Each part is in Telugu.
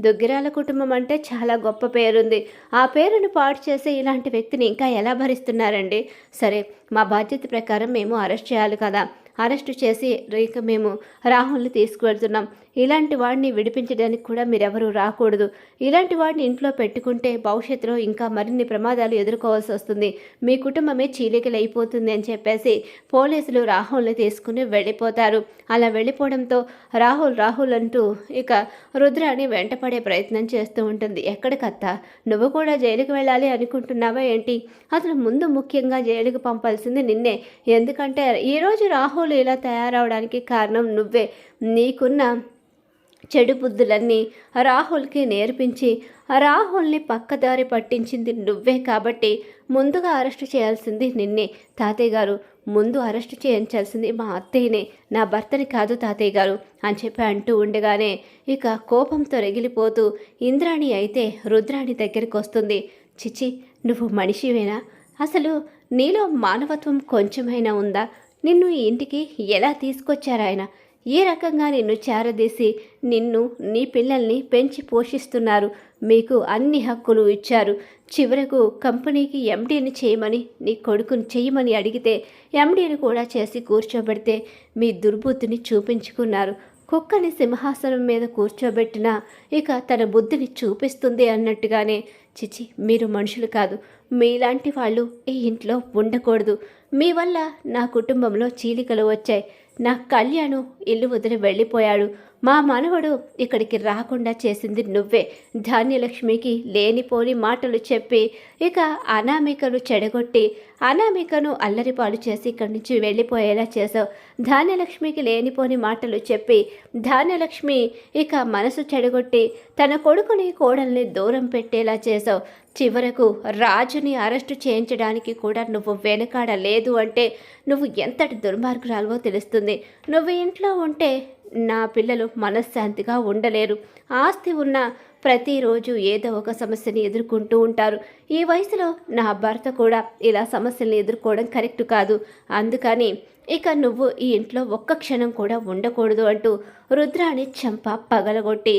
దుగ్గిరాల కుటుంబం అంటే చాలా గొప్ప పేరుంది. ఆ పేరును పాడు చేసే ఇలాంటి వ్యక్తిని ఇంకా ఎలా భరిస్తున్నారండి? సరే మా బాధ్యత ప్రకారం మేము అరెస్ట్ చేయాలి కదా. అరెస్ట్ చేసి ఇక మేము రాహుల్ని తీసుకువెళ్తున్నాం. ఇలాంటి వాడిని విడిపించడానికి కూడా మీరెవరూ రాకూడదు. ఇలాంటి వాడిని ఇంట్లో పెట్టుకుంటే భవిష్యత్తులో ఇంకా మరిన్ని ప్రమాదాలు ఎదుర్కోవాల్సి వస్తుంది. మీ కుటుంబమే చీలికలైపోతుంది అని చెప్పేసి పోలీసులు రాహుల్ని తీసుకుని వెళ్ళిపోతారు. అలా వెళ్ళిపోవడంతో రాహుల్ రాహుల్ అంటూ ఇక రుద్రాని వెంటపడే ప్రయత్నం చేస్తూ ఉంటుంది. ఎక్కడికత్తా నువ్వు కూడా జైలుకి వెళ్ళాలి అనుకుంటున్నావా ఏంటి? అసలు ముందు ముఖ్యంగా జైలుకి పంపాల్సింది నిన్నే. ఎందుకంటే ఈరోజు రాహుల్ ఇలా తయారవడానికి కారణం నువ్వే. నీకున్న చెడు బుద్ధులన్నీ రాహుల్కి నేర్పించి రాహుల్ని పక్కదారి పట్టించింది నువ్వే కాబట్టి ముందుగా అరెస్ట్ చేయాల్సింది నిన్నే. తాతయ్య గారు ముందు అరెస్ట్ చేయించాల్సింది మా అత్తయ్యనే. నా భర్తని కాదు తాతయ్య గారు అని చెప్పి అంటూ ఉండగానే ఇక కోపంతో రగిలిపోతూ ఇంద్రాణి అయితే రుద్రాణి దగ్గరికి వస్తుంది. చిచి నువ్వు మనిషివేనా? అసలు నీలో మానవత్వం కొంచెమైనా ఉందా? నిన్ను ఈ ఇంటికి ఎలా తీసుకొచ్చారాయన ఏ రకంగా నిన్ను చేరదీసి నిన్ను నీ పిల్లల్ని పెంచి పోషిస్తున్నారు? మీకు అన్ని హక్కులు ఇచ్చారు. చివరకు కంపెనీకి ఎండీని చేయమని నీ కొడుకుని చేయమని అడిగితే ఎండీని కూడా చేసి కూర్చోబెడితే మీ దుర్బుద్ధిని చూపించుకున్నారు. కుక్కని సింహాసనం మీద కూర్చోబెట్టినా ఇక తన బుద్ధిని చూపిస్తుంది అన్నట్టుగానే చిచి మీరు మనుషులు కాదు. మీలాంటి వాళ్ళు ఈ ఇంట్లో ఉండకూడదు. మీ వల్ల నా కుటుంబంలో చీలికలు వచ్చాయి. నా కళ్యాణు ఇల్లు వదిలి వెళ్ళిపోయాడు. మా మనవడు ఇక్కడికి రాకుండా చేసింది నువ్వే. ధాన్యలక్ష్మికి లేనిపోని మాటలు చెప్పి ఇక అనామికను చెడగొట్టి అనామికను అల్లరిపాలు చేసి ఇక్కడి నుంచి వెళ్ళిపోయేలా చేసావు ధాన్యలక్ష్మికి లేనిపోని మాటలు చెప్పి ధాన్యలక్ష్మి ఇక మనసు చెడగొట్టి తన కొడుకుని కోడల్ని దూరం పెట్టేలా చేసావు చివరకు రాజుని అరెస్టు చేయించడానికి కూడా నువ్వు వెనకాడలేదు అంటే నువ్వు ఎంతటి దుర్మార్గురాలువో తెలుస్తుంది. నువ్వు ఇంట్లో ఉంటే నా పిల్లలు మనశ్శాంతిగా ఉండలేరు. ఆస్తి ఉన్న ప్రతిరోజు ఏదో ఒక సమస్యని ఎదుర్కొంటూ ఉంటారు. ఈ వయసులో నా భర్త కూడా ఇలా సమస్యల్ని ఎదుర్కోవడం కరెక్ట్ కాదు. అందుకని ఇక నువ్వు ఈ ఇంట్లో ఒక్క క్షణం కూడా ఉండకూడదు అంటూ రుద్రాణి చంప పగలగొట్టి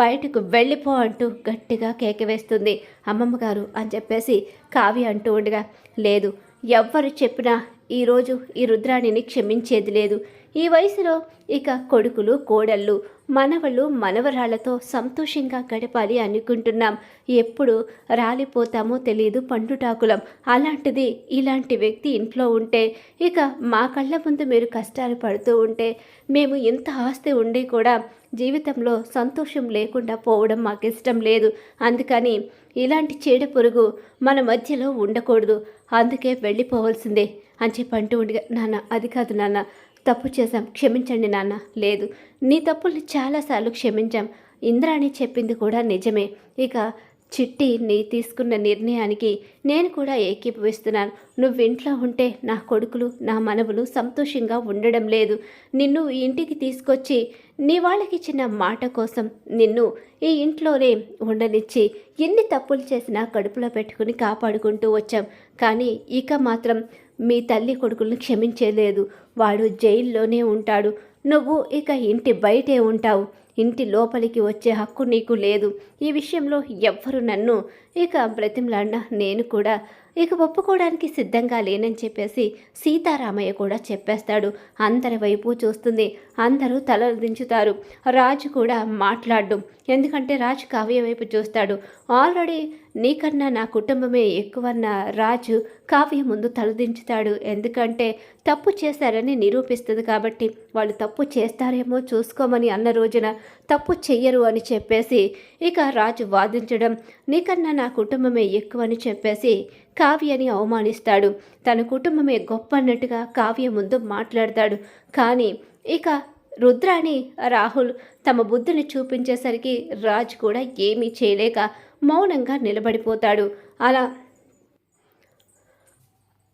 బయటకు వెళ్ళిపో అంటూ గట్టిగా కేకవేస్తుంది అమ్మమ్మ గారు అని చెప్పేసి కావ్య అంటూ ఉండగా లేదు ఎవ్వరు చెప్పినా ఈరోజు ఈ రుద్రాణిని క్షమించేది లేదు. ఈ వయసులో ఇక కొడుకులు కోడళ్ళు మనవళ్ళు మనవరాళ్ళతో సంతోషంగా గడపాలి అనుకుంటున్నాం. ఎప్పుడు రాలిపోతామో తెలియదు పండుటాకులం. అలాంటిది ఇలాంటి వ్యక్తి ఇంట్లో ఉంటే ఇక మా కళ్ళ ముందు మీరు కష్టాలు పడుతూ ఉంటే మేము ఎంత ఆస్తి ఉండి కూడా జీవితంలో సంతోషం లేకుండా పోవడం మాకు ఇష్టం లేదు. అందుకని ఇలాంటి చీడ పురుగు మన మధ్యలో ఉండకూడదు. అందుకే వెళ్ళిపోవాల్సిందే. అని చెప్పి అంటూ ఉండగా నాన్న అది కాదు నాన్న తప్పు చేశాం క్షమించండి నాన్న. లేదు నీ తప్పుల్ని చాలాసార్లు క్షమించాం. ఇంద్రాణి చెప్పింది కూడా నిజమే. ఇక చిట్టి నీ తీసుకున్న నిర్ణయానికి నేను కూడా ఏకీభవిస్తున్నాను. నువ్వు ఇంట్లో ఉంటే నా కొడుకులు నా మనవులు సంతోషంగా ఉండడం లేదు. నిన్ను ఈ ఇంటికి తీసుకొచ్చి నీ వాళ్ళకిచ్చిన మాట కోసం నిన్ను ఈ ఇంట్లోనే ఉండనిచ్చి ఎన్ని తప్పులు చేసినా కడుపులో పెట్టుకుని కాపాడుకుంటూ వచ్చాం. కానీ ఇక మాత్రం మీ తల్లి కొడుకులను క్షమించేలేదు. వాడు జైల్లోనే ఉంటాడు. నువ్వు ఇక ఇంటి బయటే ఉంటావు. ఇంటి లోపలికి వచ్చే హక్కు నీకు లేదు. ఈ విషయంలో ఎవ్వరు నన్ను ఇక బ్రతిమలాడినా నేను కూడా ఇక ఒప్పుకోవడానికి సిద్ధంగా లేనని చెప్పేసి సీతారామయ్య కూడా చెప్పేస్తాడు. అందరి వైపు చూస్తుంది. అందరూ తలలు దించుతారు. రాజు కూడా మాట్లాడడం ఎందుకంటే రాజు కావ్య వైపు చూస్తాడు. ఆల్రెడీ నీకన్నా నా కుటుంబమే ఎక్కువన్న రాజు కావ్య ముందు తలదించుతాడు ఎందుకంటే తప్పు చేశారని నిరూపిస్తుంది కాబట్టి వాళ్ళు తప్పు చేస్తారేమో చూసుకోమని అన్న రోజున తప్పు చెయ్యరు అని చెప్పేసి ఇక రాజు వాదించడం. నీకన్నా నా కుటుంబమే ఎక్కువని చెప్పేసి కావ్యని అవమానిస్తాడు. తన కుటుంబమే గొప్ప అన్నట్టుగా కావ్య ముందు మాట్లాడతాడు. కానీ ఇక రుద్రాని రాహుల్ తమ బుద్ధిని చూపించేసరికి రాజ్ కూడా ఏమీ చేయలేక మౌనంగా నిలబడిపోతాడు. అలా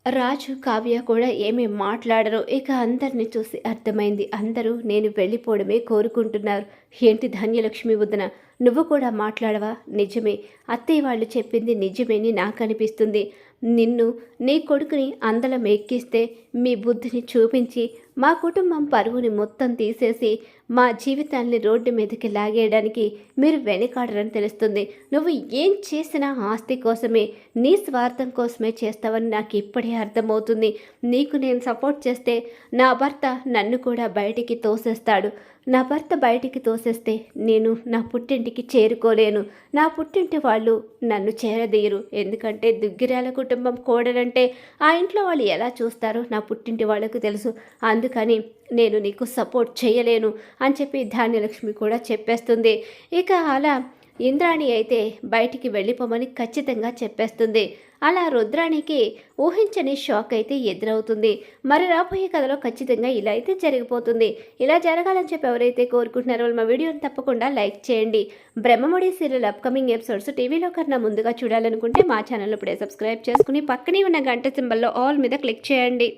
రాజు కావ్య కూడా ఏమీ మాట్లాడరు. ఇక అందరిని చూసి అర్థమైంది. అందరూ నేను వెళ్ళిపోవడమే కోరుకుంటున్నారు. ఏంటి ధాన్యలక్ష్మి వదన? నువ్వు కూడా మాట్లాడవా? నిజమే. అత్తయ్య వాళ్ళు చెప్పింది నిజమేని నాకు అనిపిస్తుంది. నిన్ను నీ కొడుకుని అందలం ఎక్కిస్తే మీ బుద్ధిని చూపించి మా కుటుంబం పరువుని మొత్తం తీసేసి మా జీవితాన్ని రోడ్డు మీదకి లాగేయడానికి మీరు వెనకాడరని తెలుస్తుంది. నువ్వు ఏం చేసినా ఆస్తి కోసమే నీ స్వార్థం కోసమే చేస్తావని నాకు ఇప్పుడే అర్థమవుతుంది. నీకు నేను సపోర్ట్ చేస్తే నా భర్త నన్ను కూడా బయటికి తోసేస్తాడు. నా భర్త బయటికి తోసేస్తే నేను నా పుట్టింటికి చేరుకోలేను. నా పుట్టింటి వాళ్ళు నన్ను చేరదీయరు. ఎందుకంటే దుగ్గిరాల కుటుంబం కోడలంటే ఆ ఇంట్లో వాళ్ళు ఎలా చూస్తారో నా పుట్టింటి వాళ్ళకు తెలుసు. అందుకని నేను నీకు సపోర్ట్ చేయలేను అని చెప్పి ధాన్యలక్ష్మి కూడా చెప్పేస్తుంది. ఇక అలా ఇంద్రాణి అయితే బయటికి వెళ్ళిపోమని ఖచ్చితంగా చెప్పేస్తుంది. అలా రుద్రాణికి ఊహించని షాక్ అయితే ఎదురవుతుంది. మరి రాబోయే కథలో ఖచ్చితంగా ఇలా అయితే జరిగిపోతుంది. ఇలా జరగాలని చెప్పి ఎవరైతే కోరుకుంటున్నారో మా వీడియోని తప్పకుండా లైక్ చేయండి. బ్రహ్మముడి సీరియల్ అప్కమింగ్ ఎపిసోడ్స్ టీవీలో కన్నా ముందుగా చూడాలనుకుంటే మా ఛానల్ ఇప్పుడే సబ్స్క్రైబ్ చేసుకుని పక్కనే ఉన్న గంట సింబల్లో ఆల్ మీద క్లిక్ చేయండి.